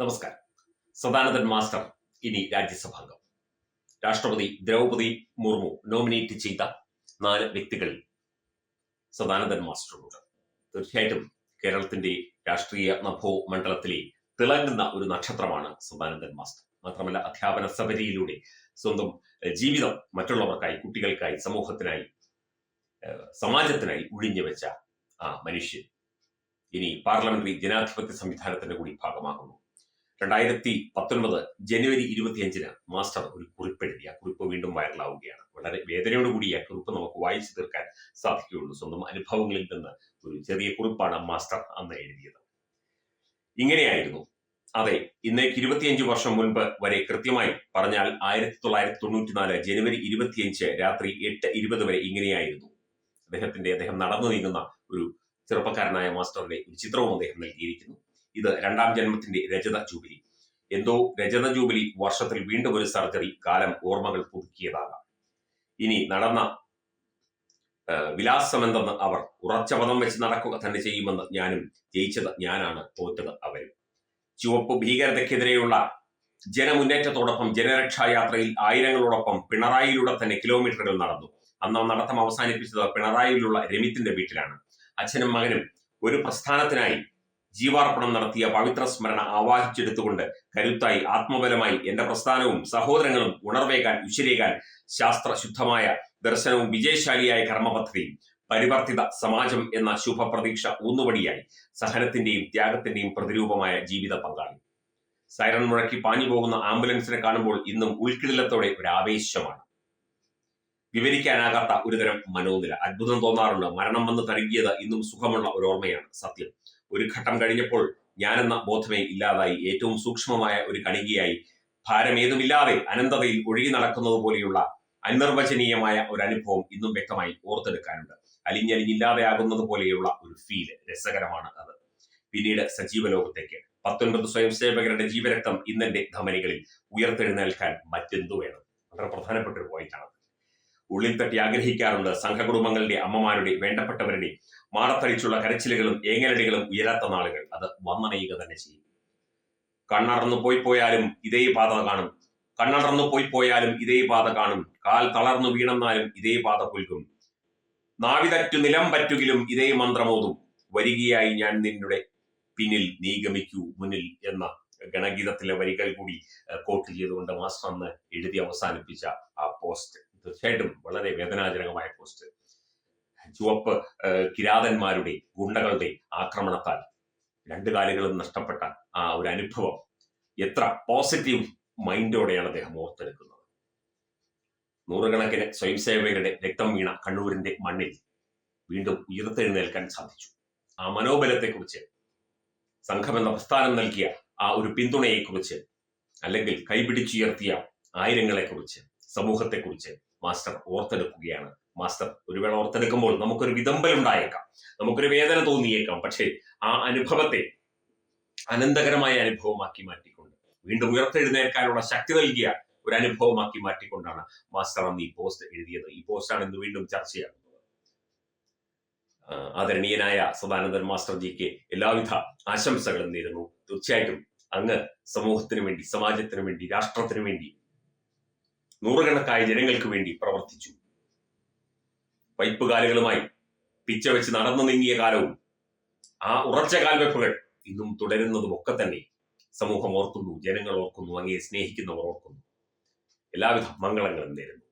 നമസ്കാരം. സദാനന്ദൻ മാസ്റ്റർ ഇനി രാജ്യസഭാംഗം. രാഷ്ട്രപതി ദ്രൗപതി മുർമു നോമിനേറ്റ് ചെയ്ത നാല് വ്യക്തികളിൽ സദാനന്ദൻ മാസ്റ്ററുണ്ട്. തീർച്ചയായിട്ടും കേരളത്തിന്റെ രാഷ്ട്രീയ നഭോ മണ്ഡലത്തിലെ തിളങ്ങുന്ന ഒരു നക്ഷത്രമാണ് സദാനന്ദൻ മാസ്റ്റർ. മാത്രമല്ല അധ്യാപന സബരിയിലൂടെ സ്വന്തം ജീവിതം മറ്റുള്ളവർക്കായി കുട്ടികൾക്കായി സമൂഹത്തിനായി സമാജത്തിനായി ഒഴിഞ്ഞു വെച്ച ആ മനുഷ്യൻ ഇനി പാർലമെന്ററി ജനാധിപത്യ സംവിധാനത്തിന്റെ കൂടി ഭാഗമാകുന്നു. രണ്ടായിരത്തി പത്തൊൻപത് ജനുവരി ഇരുപത്തിയഞ്ചിന് മാസ്റ്റർ ഒരു കുറിപ്പ് എഴുതി ആ കുറിപ്പ് വീണ്ടും വൈറലാവുകയാണ്. വളരെ വേദനയോടുകൂടി ആ കുറിപ്പ് നമുക്ക് വായിച്ചു തീർക്കാൻ സാധിക്കുകയുള്ളൂ. സ്വന്തം അനുഭവങ്ങളിൽ നിന്ന് ഒരു ചെറിയ കുറിപ്പാണ് മാസ്റ്റർ അന്ന് എഴുതിയത്. ഇങ്ങനെയായിരുന്നു. അതെ ഇന്നേക്ക് ഇരുപത്തിയഞ്ച് വർഷം മുൻപ് വരെ കൃത്യമായി പറഞ്ഞാൽ ആയിരത്തി തൊള്ളായിരത്തി തൊണ്ണൂറ്റിനാല് ജനുവരി ഇരുപത്തിയഞ്ച് രാത്രി എട്ട് ഇരുപത് വരെ ഇങ്ങനെയായിരുന്നു. അദ്ദേഹത്തിന്റെ അദ്ദേഹം നടന്നു നീങ്ങുന്ന ഒരു ചെറുപ്പക്കാരനായ മാസ്റ്ററിന്റെ ഒരു ചിത്രവും അദ്ദേഹം നൽകിയിരിക്കുന്നു. ഇത് രണ്ടാം ജന്മത്തിന്റെ രജത ജൂബിലി. എന്തോ രജത ജൂബിലി വർഷത്തിൽ വീണ്ടും ഒരു സർജറി കാലം ഓർമ്മകൾ പുതുക്കിയതാകാം. ഇനി നടന്ന വിലാസമെന്തെന്ന് അവർ ഉറച്ച പദം വെച്ച് നടക്കുക തന്നെ ചെയ്യുമെന്ന് ഞാനും ജയിച്ചത് ഞാനാണ് തോറ്റത് അവരും. ചുവപ്പ് ഭീകരതയ്ക്കെതിരെയുള്ള ജനമുന്നേറ്റത്തോടൊപ്പം ജനരക്ഷായാത്രയിൽ ആയിരങ്ങളോടൊപ്പം പിണറായിയിലൂടെ തന്നെ കിലോമീറ്ററുകൾ നടന്നു. അന്ന് നടത്തം അവസാനിപ്പിച്ചത് പിണറായിയിലുള്ള രമിത്തിന്റെ വീട്ടിലാണ്. അച്ഛനും മകനും ഒരു പ്രസ്ഥാനത്തിനായി ജീവാർപ്പണം നടത്തിയ പവിത്ര സ്മരണ ആവാഹിച്ചെടുത്തുകൊണ്ട് കരുത്തായി ആത്മബലമായി എന്റെ പ്രസ്ഥാനവും സഹോദരങ്ങളും ഉണർവേകാൻ ശാസ്ത്ര ശാസ്ത്രശുദ്ധമായ ദർശനവും വിജയശാലിയായ കർമ്മപദ്ധതിയും പരിവർത്തിത സമാജം എന്ന ശുഭപ്രതീക്ഷ ഊന്നുവടിയായി സഹനത്തിന്റെയും ത്യാഗത്തിന്റെയും പ്രതിരൂപമായ ജീവിത പങ്കാളി. സൈറൺ മുഴക്കി പാഞ്ഞു പോകുന്ന ആംബുലൻസിനെ കാണുമ്പോൾ ഇന്നും ഉൾക്കിടിലത്തോടെ ഒരു ആവേശമാണ്. വിവരിക്കാനാകാത്ത ഒരുതരം മനോനില. അത്ഭുതം തോന്നാറുണ്ട്. മരണം വന്ന് തഴുകിയത് ഇന്നും സുഖമുള്ള ഒരു ഓർമ്മയാണ്. സത്യം. ഒരു ഘട്ടം കഴിഞ്ഞപ്പോൾ ഞാനെന്ന ബോധമേ ഇല്ലാതായി. ഏറ്റവും സൂക്ഷ്മമായ ഒരു കണികയായി. ഭാരമേതുമില്ലാതെ അനന്തതയിൽ ഒഴുകി നടക്കുന്നത് പോലെയുള്ള അനിർവചനീയമായ ഒരു അനുഭവം ഇന്നും വ്യക്തമായി ഓർത്തെടുക്കാനുണ്ട്. അലിഞ്ഞലിഞ്ഞില്ലാതെയാകുന്നത് പോലെയുള്ള ഒരു ഫീൽ രസകരമാണ് അത്. പിന്നീട് സജീവ ലോകത്തേക്ക്. പത്തൊൻപത് സ്വയംസേവകരുടെ ജീവരക്തം ഇന്നെന്റെ ധമനികളിൽ ഉയർത്തെഴുന്നേൽക്കാൻ മറ്റെന്തു വേണം? വളരെ പ്രധാനപ്പെട്ട ഒരു പോയിന്റാണ് ഉള്ളിൽ തട്ടി ആഗ്രഹിക്കാറുണ്ട്. സംഘകുടുംബങ്ങളുടെ അമ്മമാരുടെ വേണ്ടപ്പെട്ടവരുടെ മാറത്തടിച്ചുള്ള കരച്ചിലുകളും ഏങ്ങലടികളും ഉയരാത്ത നാളുകൾ. അത് വന്നണയുക തന്നെ ചെയ്യും. കണ്ണടർന്നു പോയി പോയാലും ഇതേ പാത കാണും. കണ്ണടർന്നു പോയി പോയാലും ഇതേ പാത കാണും. കാൽ തളർന്നു വീണെന്നാലും ഇതേ പാത പുൽകും. നാവിതറ്റു നിലം പറ്റുകിലും ഇതേ മന്ത്രമോതും. വരികയായി ഞാൻ നിന്നുടെ പിന്നിൽ നീഗമിക്കൂ മുന്നിൽ എന്ന ഗണഗീതത്തിലെ വരികൾ കൂടി കോട്ട് ചെയ്തുകൊണ്ട് മാസ്റ്റർ അന്ന് എഴുതി അവസാനിപ്പിച്ച ആ പോസ്റ്റ്. തീർച്ചയായിട്ടും വളരെ വേദനാജനകമായ പോസ്റ്റ്. ചുവപ്പ് കിരാതന്മാരുടെ ഗുണ്ടകളുടെ ആക്രമണത്താൽ രണ്ടു കാലുകളും നഷ്ടപ്പെട്ട ആ ഒരു അനുഭവം എത്ര പോസിറ്റീവ് മൈൻഡോടെയാണ് അദ്ദേഹം ഓർത്തെടുക്കുന്നത്. നൂറുകണക്കിന് സ്വയംസേവകരുടെ രക്തം വീണ കണ്ണൂരിന്റെ മണ്ണിൽ വീണ്ടും ഉയർത്തെഴുന്നേൽക്കാൻ സാധിച്ചു. ആ മനോബലത്തെക്കുറിച്ച് സംഘമെന്ന പ്രസ്ഥാനം നൽകിയ ആ ഒരു പിന്തുണയെക്കുറിച്ച് അല്ലെങ്കിൽ കൈപിടിച്ചുയർത്തിയ ആയിരങ്ങളെക്കുറിച്ച് സമൂഹത്തെക്കുറിച്ച് മാസ്റ്റർ ഓർത്തെടുക്കുകയാണ്. മാസ്റ്റർ ഒരു വേള ഓർത്തെടുക്കുമ്പോൾ നമുക്കൊരു വിതമ്പലുണ്ടായേക്കാം നമുക്കൊരു വേദന തോന്നിയേക്കാം. പക്ഷേ ആ അനുഭവത്തെ അനന്തകരമായ അനുഭവമാക്കി മാറ്റിക്കൊണ്ട് വീണ്ടും ഉയർത്തെഴുന്നേൽക്കാനുള്ള ശക്തി നൽകിയ ഒരു അനുഭവമാക്കി മാറ്റിക്കൊണ്ടാണ് മാസ്റ്റർ അന്ന് ഈ പോസ്റ്റ് എഴുതിയത്. ഈ പോസ്റ്റാണ് ഇന്ന് വീണ്ടും ചർച്ചയാകുന്നത്. ആദരണീയനായ സദാനന്ദൻ മാസ്റ്റർജിക്ക് എല്ലാവിധ ആശംസകളും നേരുന്നു. തീർച്ചയായിട്ടും അങ്ങ് സമൂഹത്തിന് വേണ്ടി സമാജത്തിന് വേണ്ടി രാഷ്ട്രത്തിനു വേണ്ടി നൂറുകണക്കായ ജനങ്ങൾക്ക് വേണ്ടി പ്രവർത്തിച്ചു. വൈപ്പുകാലുകളുമായി പിച്ച വെച്ച് നടന്നു നീങ്ങിയ കാലവും ആ ഉറച്ച കാൽവെപ്പുകൾ ഇന്നും തുടരുന്നതും ഒക്കെ തന്നെ സമൂഹം ഓർക്കുന്നു ജനങ്ങൾ ഓർക്കുന്നു അങ്ങയെ സ്നേഹിക്കുന്നവർ ഓർക്കുന്നു. എല്ലാവിധ മംഗളങ്ങളും നേരുന്നു.